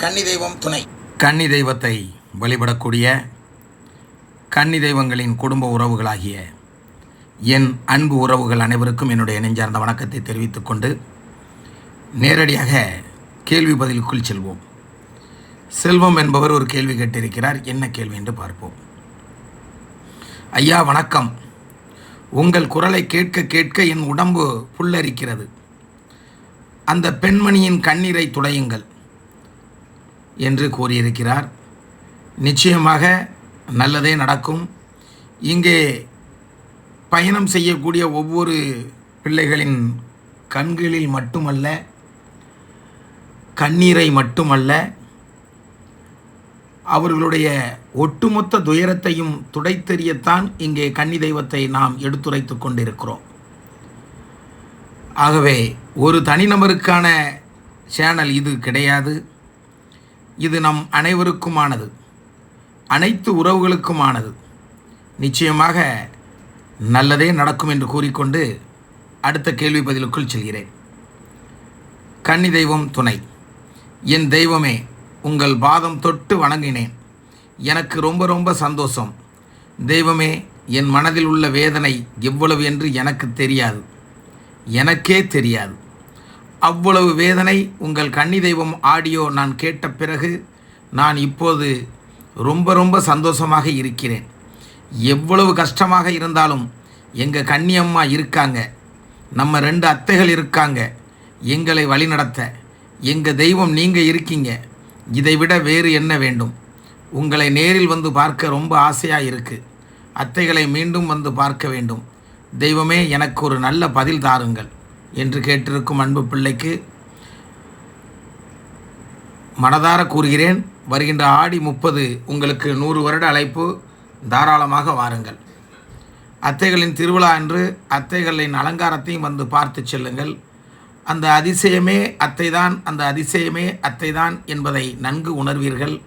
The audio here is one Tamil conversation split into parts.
கன்னி தெய்வம் துணை. கன்னி தெய்வத்தை வழிபடக்கூடிய கன்னி தெய்வங்களின் குடும்ப உறவுகளாகிய என் அன்பு உறவுகள் அனைவருக்கும் என்னுடைய நெஞ்சார்ந்த வணக்கத்தை தெரிவித்துக் கொண்டு நேரடியாக கேள்வி பதிலுக்குள் செல்வோம். செல்வம் என்பவர் ஒரு கேள்வி கேட்டிருக்கிறார் என்ன கேள்வி என்று பார்ப்போம். ஐயா வணக்கம். உங்கள் குரலை கேட்க கேட்க என் உடம்பு புல்லரிக்கிறது. அந்த பெண்மணியின் கண்ணீரை துடையுங்கள். என்று கூறியிருக்கிறார். நிச்சயமாக நல்லதே நடக்கும். இங்கே பயணம் செய்யக்கூடிய ஒவ்வொரு பிள்ளைகளின் கண்களில் மட்டுமல்ல கண்ணீரை மட்டுமல்ல அவர்களுடைய ஒட்டுமொத்த துயரத்தையும் துடைத்தெறியத்தான் இங்கே கன்னி தெய்வத்தை நாம் எடுத்துரைத்து கொண்டிருக்கிறோம். ஆகவே ஒரு தனிநபருக்கான சேனல் இது கிடையாது. இது நம் அனைவருக்குமானது. அனைத்து உறவுகளுக்குமானது. நிச்சயமாக நல்லதே நடக்கும் என்று கூறிக்கொண்டு அடுத்த கேள்வி பதிலுக்குள் செல்கிறேன். கன்னி தெய்வம் துணை. என் தெய்வமே உங்கள் பாதம் தொட்டு வணங்கினேன். எனக்கு ரொம்ப ரொம்ப சந்தோஷம். தெய்வமே என் மனதில் உள்ள வேதனை எவ்வளவு என்று எனக்கு தெரியாது. எனக்கே தெரியாது. அவ்வளவு வேதனை உங்கள் கன்னி தெய்வம் ஆடியோ நான் கேட்ட பிறகு நான் இப்போது ரொம்ப ரொம்ப சந்தோஷமாக இருக்கிறேன். எவ்வளவு கஷ்டமாக இருந்தாலும் எங்கள் கன்னியம்மா இருக்காங்க. நம்ம ரெண்டு அத்தைகள் இருக்காங்க. எங்களை வழிநடத்த எங்கள் தெய்வம் நீங்கள் இருக்கீங்க. இதை விட வேறு என்ன வேண்டும்? உங்களை நேரில் வந்து பார்க்க ரொம்ப ஆசையாக இருக்குது அத்தைகளை மீண்டும் வந்து பார்க்க வேண்டும். தெய்வமே எனக்கு ஒரு நல்ல பதில் தாருங்கள். என்று கேட்டிருக்கும் அன்பு பிள்ளைக்கு மனதார கூறுகிறேன். வருகின்ற ஆடி முப்பது உங்களுக்கு நூறு வருட அழைப்பு. தாராளமாக வாருங்கள். அத்தைகளின் திருவிழா அன்று அத்தைகளின் அலங்காரத்தையும் வந்து பார்த்து செல்லுங்கள். அந்த அதிசயமே அத்தைதான் அந்த அதிசயமே அத்தைதான் என்பதை நன்கு உணர்வீர்கள்.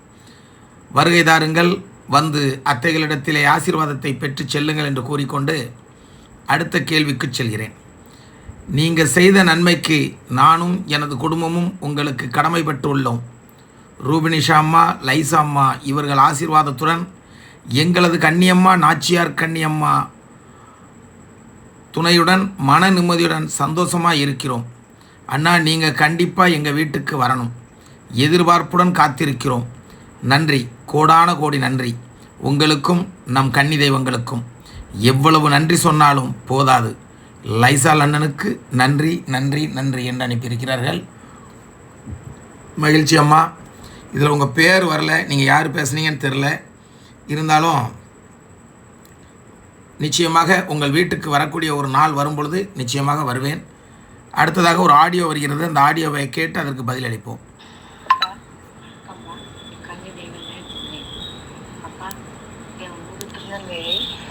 வருகை தாருங்கள். வந்து அத்தைகளிடத்திலே ஆசீர்வாதத்தை பெற்று செல்லுங்கள் என்று கூறிக்கொண்டு அடுத்த கேள்விக்கு செல்கிறேன். நீங்கள் செய்த நன்மைக்கு நானும் எனது குடும்பமும் உங்களுக்கு கடமைப்பட்டு உள்ளோம் ரூபினிஷா அம்மா லைசா அம்மா இவர்கள் ஆசீர்வாதத்துடன் எங்களது கன்னியம்மா நாச்சியார் கன்னியம்மா துணையுடன் மன நிம்மதியுடன் சந்தோஷமாக இருக்கிறோம். அண்ணா நீங்கள் கண்டிப்பாக எங்கள் வீட்டுக்கு வரணும். எதிர்பார்ப்புடன் காத்திருக்கிறோம். நன்றி. கோடான கோடி நன்றி. உங்களுக்கும் நம் கன்னி தெய்வங்களுக்கும் எவ்வளவு நன்றி சொன்னாலும் போதாது. லைசால் அண்ணனுக்கு நன்றி நன்றி நன்றி என்று அனுப்பியிருக்கிறார்கள். மகிழ்ச்சி அம்மா. இதில் உங்கள் பேர் வரல நீங்கள் யார் பேசுனீங்கன்னு தெரில இருந்தாலும் நிச்சயமாக உங்கள் வீட்டுக்கு வரக்கூடிய ஒரு நாள் வரும்பொழுது நிச்சயமாக வருவேன். அடுத்ததாக ஒரு ஆடியோ வருகிறது அந்த ஆடியோவை கேட்டு அதற்கு பதிலளிப்போம்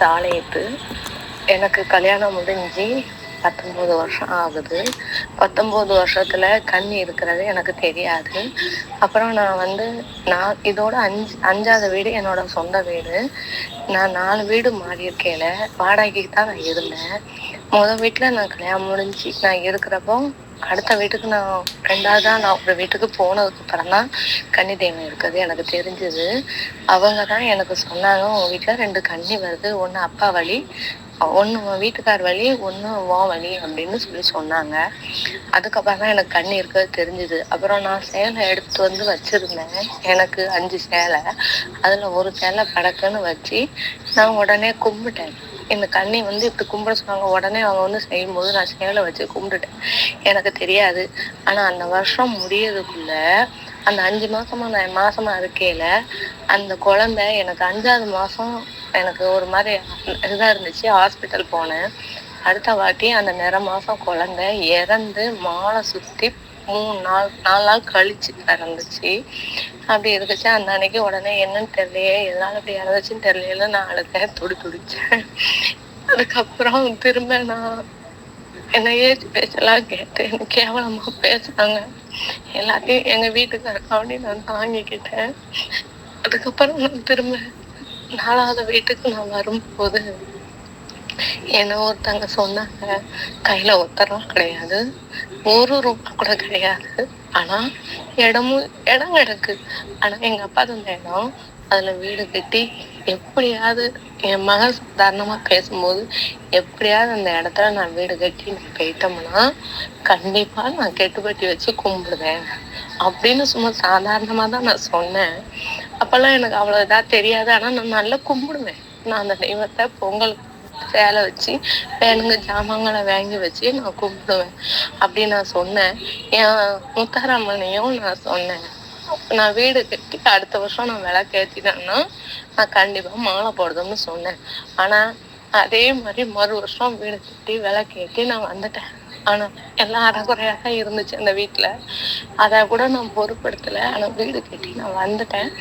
தாளையத்து எனக்கு கல்யாணம் முடிஞ்சு பத்தொம்போது வருஷம் ஆகுது. பத்தொம்போது வருஷத்துல கண்ணி இருக்கிறது எனக்கு தெரியாது. அப்புறம் நான் வந்து நான் இதோட அஞ்சு அஞ்சாவது வீடு என்னோட சொந்த வீடு. நான் நாலு வீடு மாறி இருக்கையில வாடகைக்கு தான் நான் இருந்தேன். முதல் வீட்டில் நான் கல்யாணம் முடிஞ்சு நான் இருக்கிறப்போ அடுத்த வீட்டுக்கு நான் ரெண்டாவதா நான் ஒரு வீட்டுக்கு போனதுக்கு அப்புறம் தான் கன்னி தெய்வம் இருக்குது எனக்கு தெரிஞ்சது. அவங்க தான் எனக்கு சொன்னாங்க உங்க வீட்டுல ரெண்டு கன்னி வருது ஒண்ணு அப்பா வழி ஒன்று உன் வீட்டுக்கார் வழி ஒண்ணு வா வழி அப்படின்னு சொல்லி சொன்னாங்க. அதுக்கப்புறம் தான் எனக்கு கண்ணி இருக்கிறது தெரிஞ்சுது. அப்புறம் நான் சேலை எடுத்து வந்து வச்சிருந்தேன். எனக்கு அஞ்சு சேலை. அதுல ஒரு சேலை படக்குன்னு வச்சு நான் உடனே கும்பிட்டேன். இந்த கண்ணி வந்து இப்படி கும்பிட சொன்னாங்க. உடனே அவங்க வந்து செய்யும்போது நான் சேலை வச்சு கும்பிட்டுட்டேன். எனக்கு தெரியாது. ஆனா அந்த வருஷம் முடியறதுக்குள்ள அந்த அஞ்சு மாசமா நான் மாசமா இருக்கையில அந்த குழந்தை எனக்கு அஞ்சாவது மாசம் எனக்கு ஒரு மாதிரி இதா இருந்துச்சு. ஹாஸ்பிட்டல் போனேன். அடுத்த வாட்டி அந்த நிற மாசம் குழந்தை இறந்து மாலை சுத்தி மூணு நாள் நாலு நாள் கழிச்சு இறந்துச்சு அப்படி இருந்துச்சு. அந்த அன்னைக்கு உடனே என்னன்னு தெரியலையே. எதனால அப்படி இறந்துச்சுன்னு தெரியல நான் அழுத்தேன் துடி துடிச்சேன். அதுக்கப்புறம் திரும்ப நான் என்ன ஏச்சு பேச்செல்லாம் கேட்டு என்ன கேவலமா பேசுனாங்க எல்லாத்தையும் எங்க அப்படின்னு நான் தாங்கிக்கிட்டேன். அதுக்கப்புறம் நான் திரும்ப நாலாவது வீட்டுக்கு நான் வரும்போது என்ன ஒருத்தங்க சொன்னாங்க கையில ஒத்தரம் கிடையாது ஒரு ரூபா கூட கிடையாது. ஆனா இடமும் இடம் கிடக்கு ஆனா எங்க அப்பா தந்த இடம். அதுல வீடு கட்டி எப்படியாவது என் மகள் சாதாரணமா பேசும்போது எப்படியாவது அந்த இடத்துல நான் வீடு கட்டி நான் போயிட்டோம்னா கண்டிப்பா நான் கெட்டுப்பட்டி வச்சு கும்பிடுவேன். அப்படின்னு சும்மா சாதாரணமா தான் நான் சொன்னேன். அப்பெல்லாம் எனக்கு அவ்வளவு இதாக தெரியாது. ஆனா நான் நல்லா கும்பிடுவேன். நான் அந்த தெய்வத்தை பொங்கல் சேலை வச்சு வேணுங்க ஜாமான்களை வாங்கி வச்சு நான் கும்பிடுவேன். அப்படி நான் சொன்னேன். என் முத்தாரம்மனையும் நான் சொன்னேன். நான் வீடு கட்டி அடுத்த வருஷம் நான் விளக்கு ஏத்திட்டேன்னா நான் கண்டிப்பா மாலை போடுறதுன்னு சொன்னேன். ஆனா அதே மாதிரி மறு வருஷம் வீடு கட்டி விளக்கு நான் வந்துட்டேன். ஆனா எல்லாம் அறகுறையாக இருந்துச்சு அந்த வீட்டுல அதை கூட நான் பொருட்படுத்தல. ஆனா வீடு கட்டி நான் வந்துட்டேன்.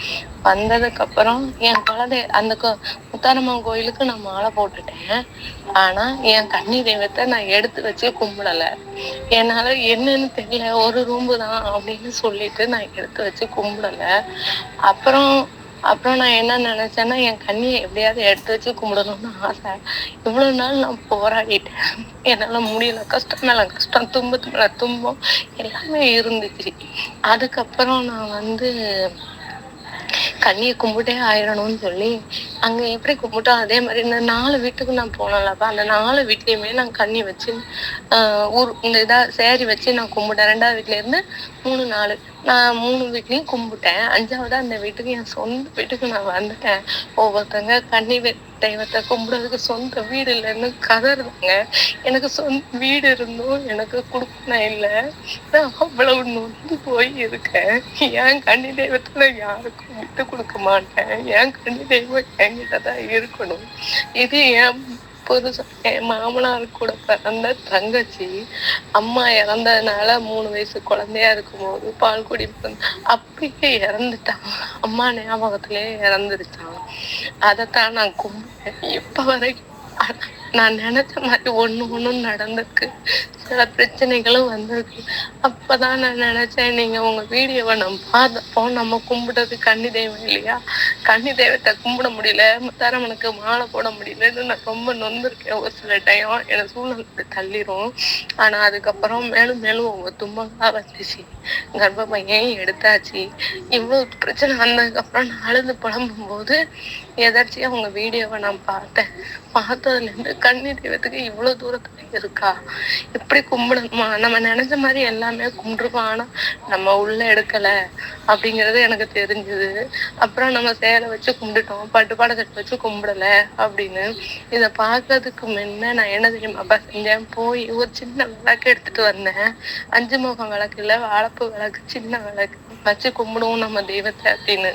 வந்ததுக்கு அப்புறம் என் குழந்தை அந்த கோ- முத்தாரம்மன் கோயிலுக்கு நான் மாலை போட்டுட்டேன். ஆனா என் கன்னி தெய்வத்தை நான் எடுத்து வச்சு கும்பிடல. என்னால என்னன்னு தெரியல. ஒரு ரூம்பு தான் அப்படின்னு சொல்லிட்டு நான் எடுத்து வச்சு கும்பிடல. அப்புறம் அப்புறம் நான் என்ன நினைச்சேன்னா என் கண்ணியை எப்படியாவது எடுத்து வச்சு கும்பிடணும்னு ஆசை. இவ்வளவு நாள் நான் போராடிட்டேன். என்னால முடியல. கஷ்டம் மேல கஷ்டம். துன்பத்து மேலே துன்பம். எல்லாமே இருந்துச்சு. அதுக்கப்புறம் நான் வந்து கண்ணியை கும்பிட்டே ஆயிடணும்னு சொல்லி அங்க எப்படி கும்பிட்டோம்? அதே மாதிரி இந்த நாலு வீட்டுக்கு நான் போனேன்லப்பா அந்த நாலு வீட்லயுமே நான் கண்ணி வச்சு ஆஹ் ஊர் இந்த இதா சேரி வச்சு நான் கும்பிட்டேன். ரெண்டாவது வீட்ல இருந்து மூணு நாலு. நான் மூணு வீட்லையும் கும்பிட்டேன். அஞ்சாவது அந்த வீட்டுக்கு என் சொந்த வீட்டுக்கு நான் வந்துட்டேன். ஒவ்வொருத்தங்க கன்னி தெய்வத்தை கும்பிடுறதுக்கு சொந்த வீடு இல்லைன்னு கதறுவாங்க எனக்கு சொந்த வீடு இருந்தும் எனக்கு கொடுக்கணும் இல்லை. நான் அவ்வளவு நொந்து போய் இருக்கேன். என் கன்னி தெய்வத்தை நான் யாருக்கும் விட்டு கொடுக்க மாட்டேன். என் கன்னி தெய்வம் என்கிட்ட தான் இருக்கணும். இது என் புதுசா என் மாமனார் கூட பிறந்த தங்கச்சி அம்மா இறந்ததுனால மூணு வயசு குழந்தையா இருக்கும்போது பால் குடி அப்பயே இறந்துட்டான் அம்மா ஞாபகத்திலே இறந்துருச்சான் அதைத்தான் நான் கும்பிட்டேன். இப்ப வரைக்கும் நான் நினைச்ச மாதிரி ஒண்ணு ஒண்ணும் நடந்திருக்கு. சில பிரச்சனைகளும் வந்திருக்கு. அப்பதான் நான் நினைச்சேன் நீங்க உங்க வீடியோவை நம்ம பார்த்தப்போ நம்ம கும்பிட்டது கன்னி தெய்வம் இல்லையா? கன்னி தெய்வத்தை கும்பிட முடியல முத்தாரம்மனுக்கு மாலை போட முடியலன்னு நான் ரொம்ப நொந்திருக்கேன் ஒரு சில டைம் எனக்கு சூழ்நிலை இப்படி தள்ளிரும். ஆனா அதுக்கப்புறம் மேலும் மேலும் உங்கள் துன்பங்களா வந்துச்சு. கர்ப்பப்பையன் எடுத்தாச்சு? இவ்வளவு பிரச்சனை வந்ததுக்கு அப்புறம் நான் அழுது புலம்பும் போது எதாச்சியா உங்க வீடியோவை நான் பார்த்தேன். பார்த்ததுல கண்ணீர் தெய்வத்துக்கு இவ்வளவு தூரத்துல இருக்கா? எப்படி கும்பிடணுமா? நம்ம நினைச்ச மாதிரி எல்லாமே கும்பிட்டுருப்போம் ஆனா நம்ம உள்ள எடுக்கல அப்படிங்கறது எனக்கு தெரிஞ்சது. அப்புறம் நம்ம சேலை வச்சு கும்பிட்டுட்டோம். பட்டு பாடத்தை வச்சு கும்பிடல அப்படின்னு. இத பாக்குறதுக்கு முன்ன நான் என்ன தெரியுமாப்பா செஞ்சேன். போய் ஒரு சின்ன விளக்கு எடுத்துட்டு வந்தேன். அஞ்சு முகம் விளக்கு இல்ல வாழைப்பு விளக்கு சின்ன விளக்கு. வச்சு கும்பிடுவோம் நம்ம தெய்வத்தை அப்படின்னு.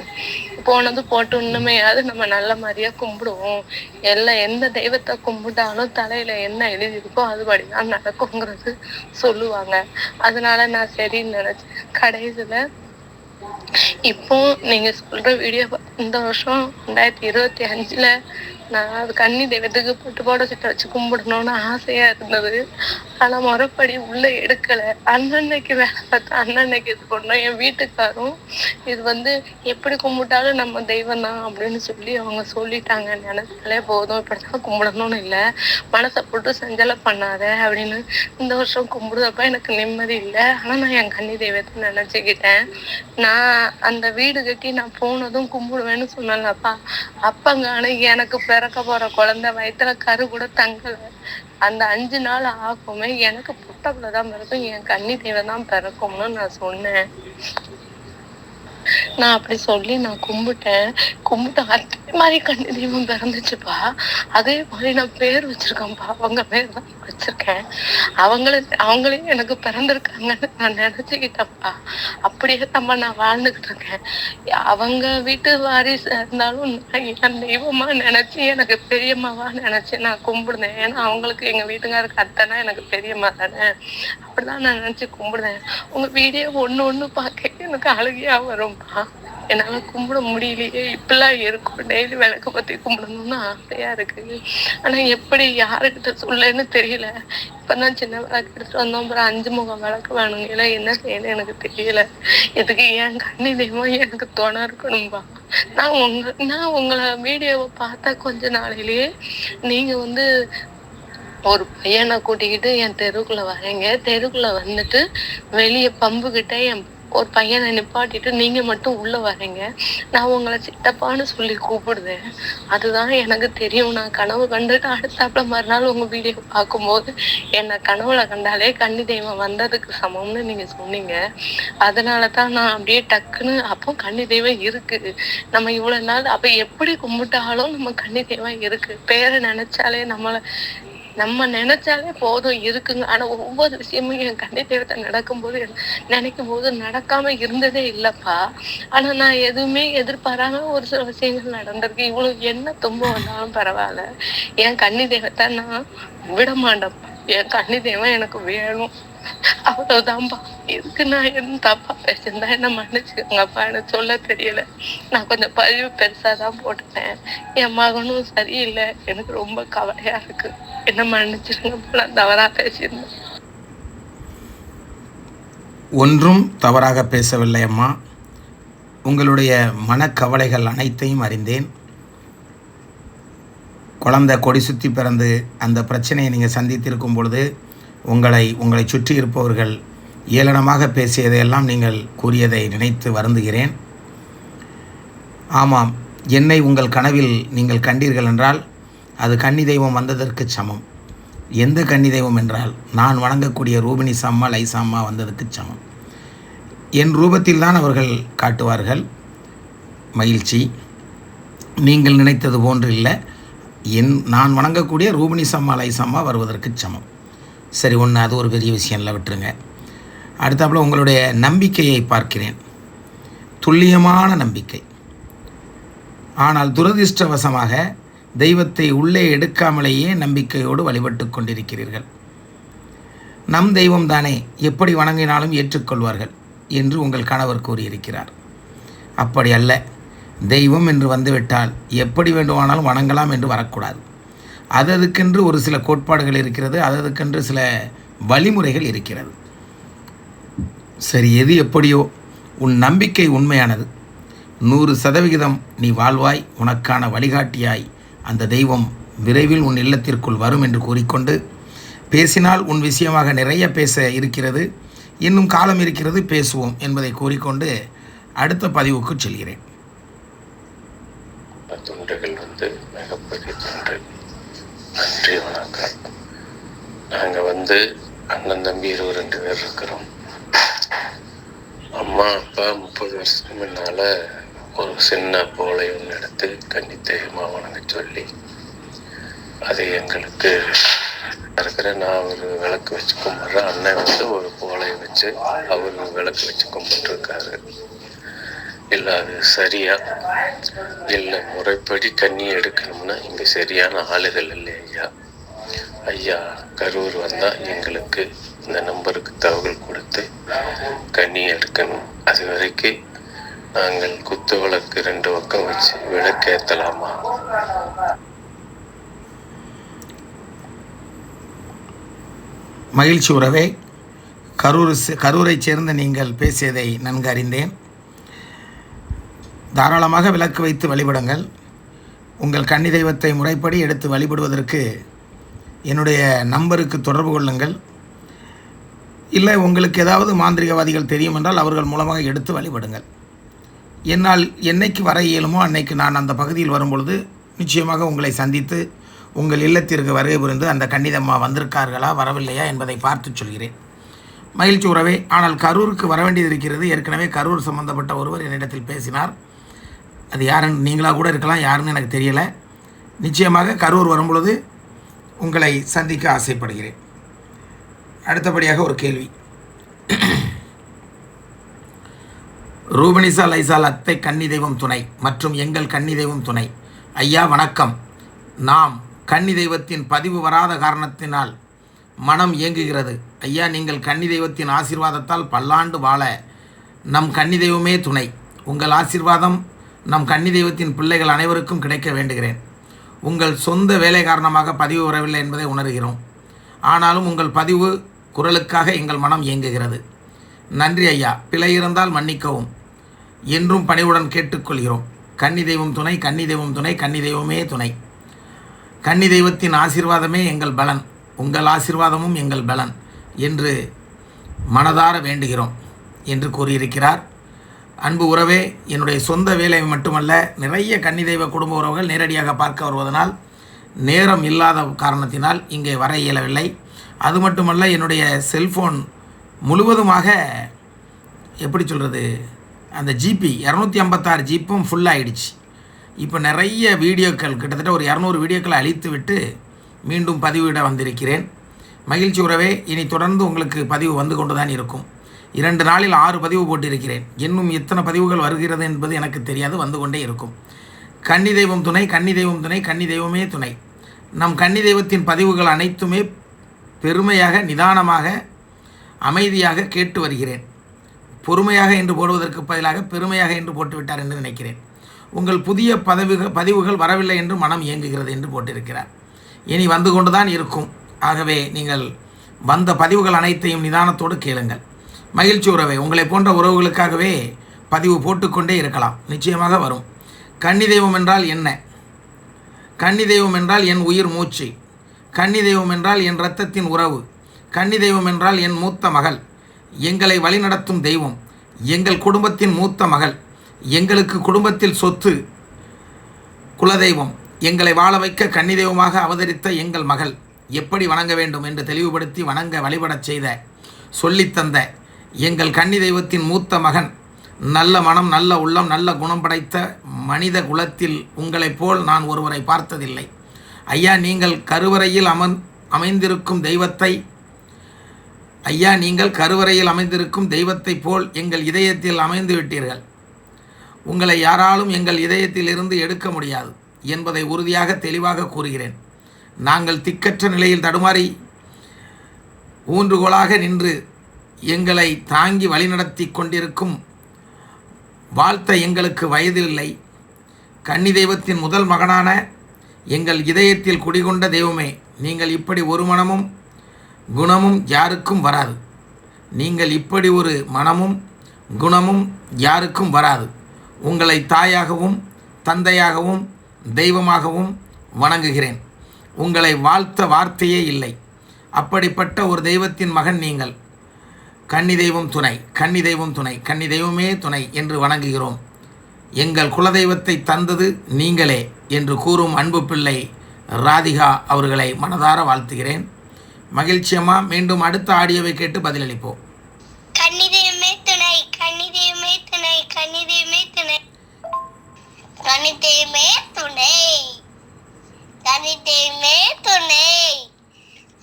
போனது போட்டு உண்மையாவது நம்ம நல்ல மாதிரியா கும்பிடுவோம். எல்லாம் எந்த தெய்வத்தை கும்பிட்டாலும் தலையில என்ன எழுதியிருக்கோ அதுபடிதான் நடக்குங்கிறது சொல்லுவாங்க. அதனால நான் சரின்னு நினைச்சேன். கடைசியில இப்போ நீங்க சொல்ற வீடியோ இந்த வருஷம் ரெண்டாயிரத்தி இருபத்தி அஞ்சுல நான் அது கன்னி தெய்வத்துக்கு பட்டு போட வச்சு கும்பிடணும்னு ஆசையா இருந்தது. ஆனா முறைப்படி உள்ள எடுக்கல. அண்ணன்னைக்கு வேலை பார்த்து அண்ணன்னைக்கு இது பண்ணோம். என் வீட்டுக்காரும் இது வந்து எப்படி கும்பிட்டாலும் நம்ம தெய்வம் தான் அப்படின்னு சொல்லி அவங்க சொல்லிட்டாங்க. நினைச்சாலே போதும். இப்படிதான் கும்பிடணும்னு இல்லை. மனசை போட்டு சஞ்சலம் பண்ணாத அப்படின்னு இந்த வருஷம் கும்பிடுறப்ப எனக்கு நிம்மதி இல்லை. ஆனா நான் என் கன்னி தெய்வத்தை நினைச்சுக்கிட்டேன். நான் அந்த வீடு கட்டி நான் போனதும் கும்பிடுவேன்னு சொன்னேன்லப்பா அப்பங்க ஆனா எனக்கு பிறக்க போற குழந்தை வயத்துல கரு கூட தங்கல. அந்த அஞ்சு நாள் ஆகுமே எனக்கு புட்டக்குள்ளதான் பிறக்கும் என் கன்னி தெய்வம் தான் பிறக்கும்னு நான் சொன்னேன். நான் அப்படி சொல்லி நான் கும்பிட்டேன். கும்பிட்டு அதே மாதிரி கண்ணு தெய்வம் பிறந்துச்சுப்பா. அதே மாதிரி நான் பேர் வச்சிருக்கேன்ப்பா. அவங்க பேர் தான் வச்சிருக்கேன். அவங்கள அவங்களையும் எனக்கு பிறந்திருக்காங்கன்னு நான் நினைச்சுக்கிட்டேன்ப்பா. அப்படியே நம்ம நான் வாழ்ந்துகிட்டு இருக்கேன். அவங்க வீட்டு வாரிசு இருந்தாலும் நான் என் தெய்வமா நினைச்சு எனக்கு பெரியம்மாவா நினைச்சு நான் கும்பிடுனேன். ஏன்னா அவங்களுக்கு எங்க வீட்டுக்காருக்கு அத்தைனா எனக்கு பெரியம்மா தானே. அப்படிதான் நான் நினைச்சு கும்பிடுனேன். உங்க வீடியோ ஒண்ணு ஒண்ணு பார்க்க எனக்கு அழுகையா வரும்பா என்னால கும்பிட முடியலையே. இப்பெல்லாம் இருக்கும். டெய்லி விளக்கு பத்தி கும்பிடணும்னு ஆசையா இருக்கு. ஆனா எப்படி யாருக்கிட்ட சொல்லன்னு தெரியல. இப்பதான் சின்ன விளக்கு எடுத்துட்டு வந்தோம். அப்புறம் அஞ்சு முகம் விளக்கு வேணுங்களா என்ன செய்யணும் எனக்கு தெரியல. இதுக்கு என் கண்ணி தெய்வம் எனக்கு துணை இருக்கணும்பா. நான் உங்க நான் உங்களை வீடியோவை பார்த்தா கொஞ்ச நாளையிலேயே நீங்க வந்து ஒரு பையனை கூட்டிக்கிட்டு என் தெருக்குள்ள வரீங்க. தெருக்குள்ள வந்துட்டு வெளியே பம்பு கிட்ட என் ஒரு பையனை நிப்பாட்டிட்டு நீங்க மட்டும் உள்ள வரீங்க. நான் உங்களை சித்தப்பான்னு சொல்லி கூப்பிடுவேன் அதுதான் எனக்கு தெரியும். நான் கனவு கண்டுட்டு அடுத்தாப்புல மறுநாள் உங்க வீடியோ பார்க்கும்போது என்னை கனவுல கண்டாலே கன்னி தெய்வம் வந்ததுக்கு சமம்னு நீங்க சொன்னீங்க. அதனால தான் நான் அப்படியே டக்குன்னு அப்போ கன்னி தெய்வம் இருக்கு. நம்ம இவ்வளவு நாள் அப்ப எப்படி கும்பிட்டாலும் நம்ம கன்னி தெய்வம் இருக்கு. பேரை நினைச்சாலே நம்மள நம்ம நினைச்சாலே போதும் இருக்குங்க. ஆனா ஒவ்வொரு விஷயமும் என் கண்ணி தெய்வத்தை நடக்கும்போது நினைக்கும் போது நடக்காம இருந்ததே இல்லப்பா. ஆனா நான் எதுவுமே எதிர்பாராம ஒரு சில விஷயங்கள் நடந்திருக்கு. இவ்வளவு என்ன துன்பம் வந்தாலும் பரவாயில்ல. என் கன்னி தெய்வத்தை நான் விட மாட்டேன். என் கன்னி தெய்வம் எனக்கு வேணும். அவ்வளவுதான்ப்பா இதுக்கு நான் எதுவும் தப்பா பேசியிருந்தா என்ன மன்னிச்சுக்கோங்கப்பா எனக்கு சொல்ல தெரியல. நான் கொஞ்சம் பதிவு பெருசா தான் போட்டுட்டேன். என் மகனும் சரியில்லை. எனக்கு ரொம்ப கவலையா இருக்கு. என்ன மன்னிச்சிருங்கப்பா நான் தவறா பேசியிருந்தேன். ஒன்றும் தவறாக பேசவில்லை அம்மா. உங்களுடைய மனக்கவலைகள் அனைத்தையும் அறிந்தேன். குழந்தை கொடி சுற்றி பிறந்து அந்த பிரச்சனையை நீங்கள் சந்தித்திருக்கும் பொழுது உங்களை உங்களை சுற்றி இருப்பவர்கள் ஏளனமாக பேசியதையெல்லாம் நீங்கள் கூறியதை நினைத்து வருந்துகிறேன். ஆமாம் என்னை உங்கள் கனவில் நீங்கள் கண்டீர்கள் என்றால் அது கன்னி தெய்வம் வந்ததற்கு சமம். எந்த கன்னி தெய்வம் என்றால் நான் வணங்கக்கூடிய ரூபினி சாம்மா லைசாம்மா வந்ததற்கு சமம். என் ரூபத்தில் தான் அவர்கள் காட்டுவார்கள். மகிழ்ச்சி. நீங்கள் நினைத்தது போன்று இல்லை. என் நான் வணங்கக்கூடிய ரூபினி சம்மா லைசம்மா வருவதற்கு சமம். சரி ஒன்று அது ஒரு பெரிய விஷயம்ல விட்டுருங்க. அடுத்தாப்புல உங்களுடைய நம்பிக்கையை பார்க்கிறேன். துல்லியமான நம்பிக்கை. ஆனால் துரதிர்ஷ்டவசமாக தெய்வத்தை உள்ளே எடுக்காமலேயே நம்பிக்கையோடு வழிபட்டு கொண்டிருக்கிறீர்கள். நம் தெய்வம் தானே எப்படி வணங்கினாலும் ஏற்றுக்கொள்வார்கள் என்று உங்கள் கணவர் கூறியிருக்கிறார். அப்படி அல்ல. தெய்வம் என்று வந்துவிட்டால் எப்படி வேண்டுமானாலும் வணங்கலாம் என்று வரக்கூடாது. அததுக்கென்று ஒரு சில கோட்பாடுகள் இருக்கிறது அததுக்கென்று சில வழிமுறைகள் இருக்கிறது. சரி எது எப்படியோ உன் நம்பிக்கை உண்மையானது. நூறு சதவிகிதம் நீ வாழ்வாய் உனக்கான வழிகாட்டியாய். அந்த தெய்வம் விரைவில் உன் இல்லத்திற்குள் வரும் என்று கூறிக்கொண்டு பேசினால் உன் விஷயமாக நிறைய பேச இருக்கிறது இன்னும் காலம் இருக்கிறது பேசுவோம் என்பதை கூறிக்கொண்டு அடுத்த பதிவுக்கு செல்கிறேன். தொண்டுகள் வந்து மிகப்பெரிய தொண்டு நன்றி வணக்கம் நாங்கள் வந்து அண்ணன் தம்பி இருபது ரெண்டு பேர் இருக்கிறோம். அம்மா அப்பா முப்பது வருஷத்துக்கு முன்னால ஒரு சின்ன போலை ஒன்று எடுத்து கன்னி தெய்வமா வணங்க சொல்லி அது எங்களுக்கு இருக்கிற நான் ஒரு விளக்கு வச்சு கும்பிட்றேன் அண்ணன் வந்து ஒரு போலை வச்சு அவர் விளக்கு வச்சு கும்பிட்டுருக்காரு. இல்லை அது சரியா இல்லை முறைப்படி கண்ணி எடுக்கணும்னா இங்கே சரியான ஆளுகள் இல்லை ஐயா. ஐயா கரூர் வந்தால் எங்களுக்கு இந்த நம்பருக்கு தகவல் கொடுத்து கண்ணி எடுக்கணும். அது வரைக்கும் நாங்கள் குத்து விளக்கு ரெண்டு பக்கம் வச்சு விளக்கேற்றலாமா மகிழ்ச்சி உறவே. கரூர் சே- கரூரைச் சேர்ந்த நீங்கள் பேசியதை நன்கு அறிந்தேன். தாராளமாக விளக்கு வைத்து வழிபடுங்கள். உங்கள் கன்னி தெய்வத்தை முறைப்படி எடுத்து வழிபடுவதற்கு என்னுடைய நம்பருக்கு தொடர்பு கொள்ளுங்கள். இல்லை உங்களுக்கு ஏதாவது மாந்திரிகவாதிகள் தெரியும் என்றால் அவர்கள் மூலமாக எடுத்து வழிபடுங்கள். என்னால் என்னைக்கு வர இயலுமோ அன்னைக்கு நான் அந்த பகுதியில் வரும்பொழுது நிச்சயமாக உங்களை சந்தித்து உங்கள் இல்லத்திற்கு வருகை புரிந்து அந்த கன்னிதம்மா வந்திருக்கார்களா வரவில்லையா என்பதை பார்த்து சொல்கிறேன். மகிழ்ச்சி உறவே ஆனால் கரூருக்கு வர வேண்டியது இருக்கிறது. ஏற்கனவே கரூர் சம்பந்தப்பட்ட ஒருவர் என்னிடத்தில் பேசினார். அது யாருன்னு நீங்களாக கூட இருக்கலாம் யாருன்னு எனக்கு தெரியலை. நிச்சயமாக கரூர் வரும்பொழுது உங்களை சந்திக்க ஆசைப்படுகிறேன். அடுத்தபடியாக ஒரு கேள்வி. ரூபனிசா லைசால் அத்தை கன்னி தெய்வம் துணை மற்றும் எங்கள் கன்னி தெய்வம் துணை. ஐயா வணக்கம். நாம் கன்னி தெய்வத்தின் பதிவு வராத காரணத்தினால் மனம் இயங்குகிறது ஐயா நீங்கள் கன்னி தெய்வத்தின் ஆசீர்வாதத்தால் பல்லாண்டு வாழ நம் கன்னி தெய்வமே துணை. உங்கள் ஆசீர்வாதம் நம் கன்னி தெய்வத்தின் பிள்ளைகள் அனைவருக்கும் கிடைக்க வேண்டுகிறேன். உங்கள் சொந்த வேலை காரணமாக பதிவு வரவில்லை என்பதை உணர்கிறோம். ஆனாலும் உங்கள் பதிவு குரலுக்காக எங்கள் மனம் இயங்குகிறது. நன்றி ஐயா. பிழை இருந்தால் மன்னிக்கவும். என்றும் பணிவுடன் கேட்டுக்கொள்கிறோம். கன்னி தெய்வம் துணை கன்னி தெய்வம் துணை கன்னி தெய்வமே துணை. கன்னி தெய்வத்தின் ஆசீர்வாதமே எங்கள் பலன். உங்கள் ஆசீர்வாதமும் எங்கள் பலன் என்று மனதார வேண்டுகிறோம் என்று கூறியிருக்கிறார். அன்பு உறவே என்னுடைய சொந்த வேலை மட்டுமல்ல நிறைய கன்னிதெய்வ குடும்ப உறவுகள் நேரடியாக பார்க்க வருவதனால் நேரம் இல்லாத காரணத்தினால் இங்கே வர இயலவில்லை. அது மட்டுமல்ல என்னுடைய செல்ஃபோன் முழுவதுமாக எப்படி சொல்கிறது அந்த ஜிபி இரநூத்தி ஐம்பத்தாறு ஜிப்பும் ஃபுல்லாகிடுச்சு இப்போ நிறைய வீடியோக்கள் கிட்டத்தட்ட ஒரு இரநூறு வீடியோக்களை அழித்து விட்டு மீண்டும் பதிவிட வந்திருக்கிறேன். மகிழ்ச்சி உறவே இனி தொடர்ந்து உங்களுக்கு பதிவு வந்து கொண்டு தான் இருக்கும். இரண்டு நாளில் ஆறு பதிவு போட்டிருக்கிறேன். இன்னும் எத்தனை பதிவுகள் வருகிறது என்பது எனக்கு தெரியாது வந்து கொண்டே இருக்கும். கன்னி தெய்வம் துணை கன்னி தெய்வம் துணை கன்னி தெய்வமே துணை. நம் கன்னி தெய்வத்தின் பதிவுகள் அனைத்துமே பெருமையாக நிதானமாக அமைதியாக கேட்டு வருகிறேன். பொறுமையாக என்று போடுவதற்கு பதிலாக பெருமையாக என்று போட்டுவிட்டார் என்று நினைக்கிறேன். உங்கள் புதிய பதவிகள் பதிவுகள் வரவில்லை என்று மனம் இயங்குகிறது என்று போட்டிருக்கிறார். இனி வந்து கொண்டுதான் இருக்கும். ஆகவே நீங்கள் வந்த பதிவுகள் அனைத்தையும் நிதானத்தோடு கேளுங்கள். மகிழ்ச்சி உறவை. உங்களை போன்ற உறவுகளுக்காகவே பதிவு போட்டுக்கொண்டே இருக்கலாம். நிச்சயமாக வரும். கன்னி தெய்வம் என்றால் என்ன? கன்னி தெய்வம் என்றால் என் உயிர் மூச்சு. கன்னி தெய்வம் என்றால் என் இரத்தத்தின் உறவு. கன்னி தெய்வம் என்றால் என் மூத்த மகள். எங்களை வழிநடத்தும் தெய்வம். எங்கள் குடும்பத்தின் மூத்த மகள். எங்களுக்கு குடும்பத்தில் சொத்து. குலதெய்வம். எங்களை வாழ வைக்க கன்னி தெய்வமாக அவதரித்த எங்கள் மகள். எப்படி வணங்க வேண்டும் என்று தெளிவுபடுத்தி வணங்க வழிபடச் செய்த சொல்லித்தந்த எங்கள் கன்னி தெய்வத்தின் மூத்த மகன். நல்ல மனம் நல்ல உள்ளம் நல்ல குணம் படைத்த மனித குலத்தில் உங்களைப் போல் நான் ஒருவரை பார்த்ததில்லை. ஐயா நீங்கள் கருவறையில் அமர் அமைந்திருக்கும் தெய்வத்தை ஐயா நீங்கள் கருவறையில் அமைந்திருக்கும் தெய்வத்தைப் போல் எங்கள் இதயத்தில் அமைந்து விட்டீர்கள். உங்களை யாராலும் எங்கள் இதயத்தில் இருந்து எடுக்க முடியாது என்பதை உறுதியாக தெளிவாக கூறுகிறேன். நாங்கள் திக்கற்ற நிலையில் தடுமாறி ஊன்றுகோலாக நின்று எங்களை தாங்கி வழிநடத்தி கொண்டிருக்கும் வாழ்த்த எங்களுக்கு வயதில்லை. கன்னி தெய்வத்தின் முதல் மகனான எங்கள் இதயத்தில் குடிகொண்ட தெய்வமே நீங்கள் இப்படி ஒரு மனமும் குணமும் யாருக்கும் வராது. நீங்கள் இப்படி ஒரு மனமும் குணமும் யாருக்கும் வராது. உங்களை தாயாகவும் தந்தையாகவும் தெய்வமாகவும் வணங்குகிறேன். உங்களை வாழ்த்த வார்த்தையே இல்லை. அப்படிப்பட்ட ஒரு தெய்வத்தின் மகன் நீங்கள். கன்னி தெய்வம் துணை கன்னி தெய்வம் துணை கன்னி தெய்வமே துணை என்று வணங்குகிறோம். எங்கள் குலதெய்வத்தை தந்தது நீங்களே என்று கூறும் அன்பு பிள்ளை ராதிகா அவர்களை மனதார வாழ்த்துகிறேன். மகிழ்ச்சியம்மா மீண்டும் அடுத்த ஆடியோவை கேட்டு பதிலளிப்போம்.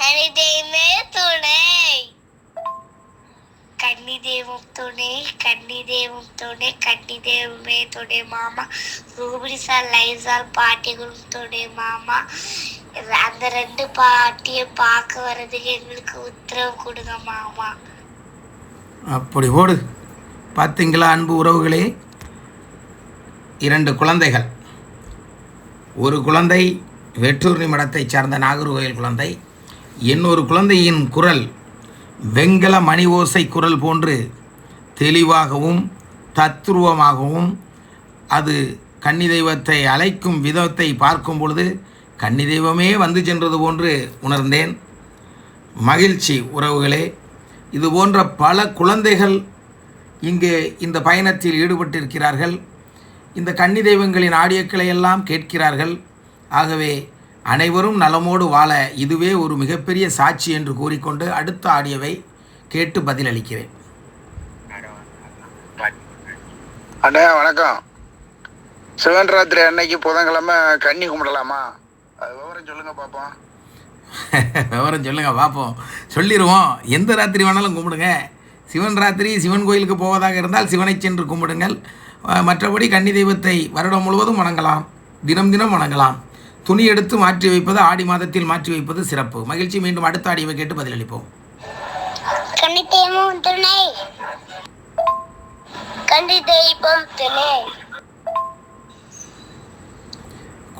துணை துணை துணை. கன்னி தெய்வம் துணை கன்னி தெய்வம் துணை கன்னிதேவம் தெய்வமே துணை கன்னிதேவமே துணை மாமா ரூபினிசால் லைசால் பாட்டிகளும் துணை மாமா. அந்த ரெண்டு பாட்டியை பார்க்க வர்றதுக்கு எங்களுக்கு உத்தரவு கொடுங்க மாமா. அப்படி ஓடு. பார்த்தீங்களா அன்பு உறவுகளே? இரண்டு குழந்தைகள். ஒரு குழந்தை வெற்றூர்னி மடத்தைச் சார்ந்த நாகர்கோயில் குழந்தை இன்னொரு குழந்தையின் குரல் வெங்கல மணி ஓசை குரல் போன்று தெளிவாகவும் தத்ருவமாகவும் அது கன்னி தெய்வத்தை அழைக்கும் விதத்தை பார்க்கும் பொழுது கன்னி தெய்வமே வந்து சென்றது போன்று உணர்ந்தேன். மகிழ்ச்சி உறவுகளே இது போன்ற பல குழந்தைகள் இங்கே இந்த பயணத்தில் ஈடுபட்டிருக்கிறார்கள். இந்த கன்னி தெய்வங்களின் ஆடியோக்களை எல்லாம் கேட்கிறார்கள். ஆகவே அனைவரும் நலமோடு வாழ இதுவே ஒரு மிகப்பெரிய சாட்சி என்று கூறிக்கொண்டு அடுத்த ஆடியோவை கேட்டு பதிலளிக்கிறேன். அண்ணே வணக்கம். சிவன் ராத்திரி அன்னைக்கு புதன்கிழமை கன்னி கும்பிடலாமா? அது விவரம் சொல்லுங்க பாப்போம். விவரம் சொல்லுங்க பார்ப்போம் சொல்லிடுவோம் எந்த ராத்திரி வேணாலும் கும்பிடுங்க. சிவன் ராத்திரி சிவன் கோயிலுக்கு போவதாக இருந்தால் சிவனை சென்று கும்பிடுங்கள். மற்றபடி கன்னி தெய்வத்தை வருடம் முழுவதும் வணங்கலாம். தினம் தினம் வணங்கலாம். துணி எடுத்து மாற்றி வைப்பது ஆடி மாதத்தில் மாற்றி வைப்பது சிறப்பு. மகிழ்ச்சி. மீண்டும் அடுத்த ஆடியோவை கேட்டு பதிலளிப்போம்.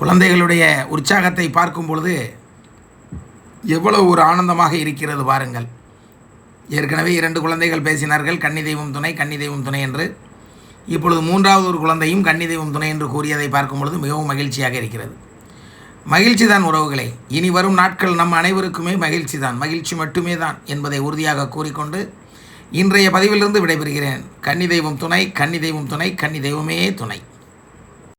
குழந்தைகளுடைய உற்சாகத்தை பார்க்கும் பொழுது எவ்வளவு ஒரு ஆனந்தமாக இருக்கிறது பாருங்கள். ஏற்கனவே இரண்டு குழந்தைகள் பேசினார்கள் கன்னி தெய்வம் துணை கன்னி தெய்வம் துணை என்று. இப்பொழுது மூன்றாவது ஒரு குழந்தையும் கன்னி தெய்வம் துணை என்று கூறியதை பார்க்கும் பொழுது மிகவும் மகிழ்ச்சியாக இருக்கிறது. மகிழ்ச்சி தான் உறவுகளே. இனி வரும் நாட்கள் நம் அனைவருக்குமே மகிழ்ச்சி தான் மகிழ்ச்சி மட்டுமே தான் என்பதை உறுதியாக கூறிக்கொண்டு இன்றைய பதிவிலிருந்து விடைபெறுகிறேன். கன்னி தெய்வம் துணை கன்னி தெய்வம் துணை கன்னி தெய்வமே துணை.